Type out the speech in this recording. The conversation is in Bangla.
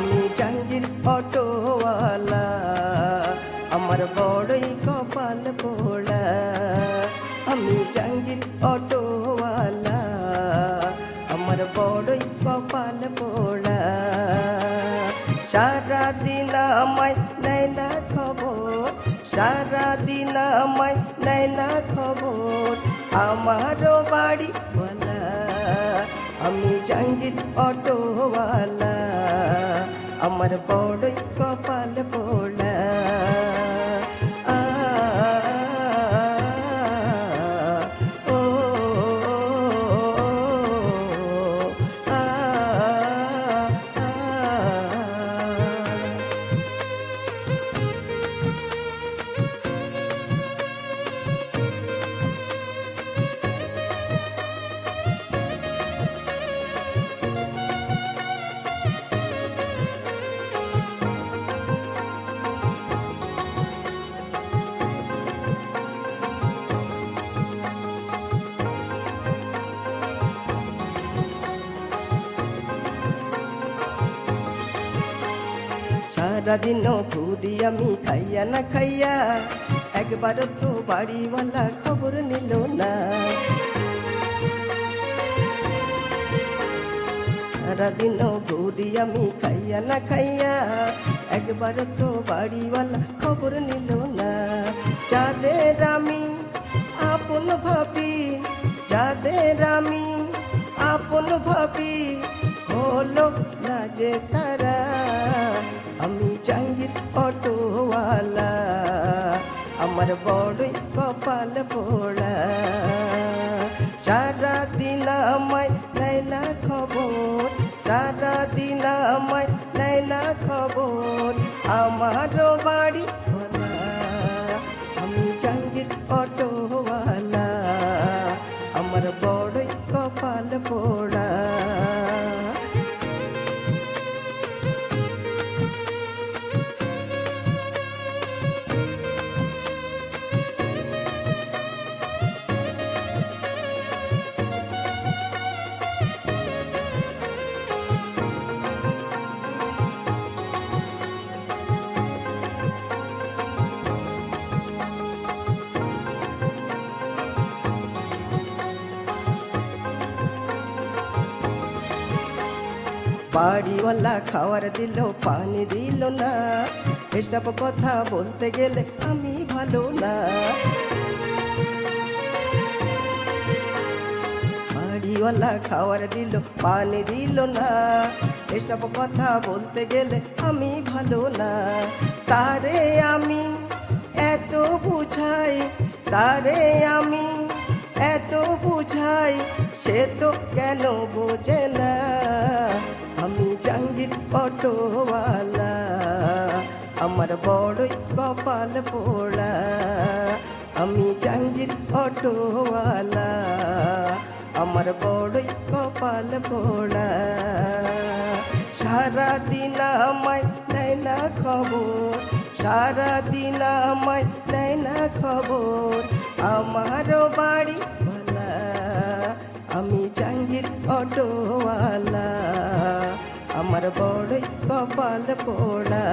আমি জাঙ্গির অটোওয়ালা, আমার বড়ই কপাল পোড়া। আমি জাঙ্গির অটোওয়ালা, আমার বড়ই কপাল পোড়া। সারা দিন আমায় নেয় না খবর সারা দিন আমায় নেয় না খবর, আমারও বাড়ি বলা আমি জাঙ্গির অটোওয়ালা। আমার বড়ই সারাদিন ঘুরি আমি খাইয়া না খাইয়া, একবার তো বাড়িওয়ালা খবর নিল না। সারাদিন ঘুরি আমি খাইয়া না খাইয়া, একবার তো বাড়িওয়ালা খবর নিল না। যাদের আমি আপন ভাবি, যাদের আমি আপন ভাবি, হলো না যে তারা। আমি জাঙ্গির অটোওয়ালা, আমার বড়ই কপাল পোড়া। সারা দিন আমায় নেয় না খবর সারা দিন আমায় নেয় না খবর, আমারও বাড়ি বাড়িওয়ালা খাওয়ার দিল, পানি দিল না। এসব কথা বলতে গেলে আমি ভালো না। বাড়িওয়ালা খাওয়ার দিল, পানি দিল না। এসব কথা বলতে গেলে আমি ভালো না। তারে আমি এত বুঝাই, তারে আমি এত বুঝাই, সে তো কেন বোঝে না। আমি জাঙ্গির অটোওয়ালা আমার বড়ই কপাল পোড়া। আমি জাঙ্গির অটোওয়ালা আমার বড়ই কপাল পোড়া। সারা দিন আমায় নেয় না খবর সারা দিন আমায় নেয় না খবর। আমারও বাড়ি আমি জাঙ্গির অটোওয়ালা আমার বড়ই কপাল পোড়া।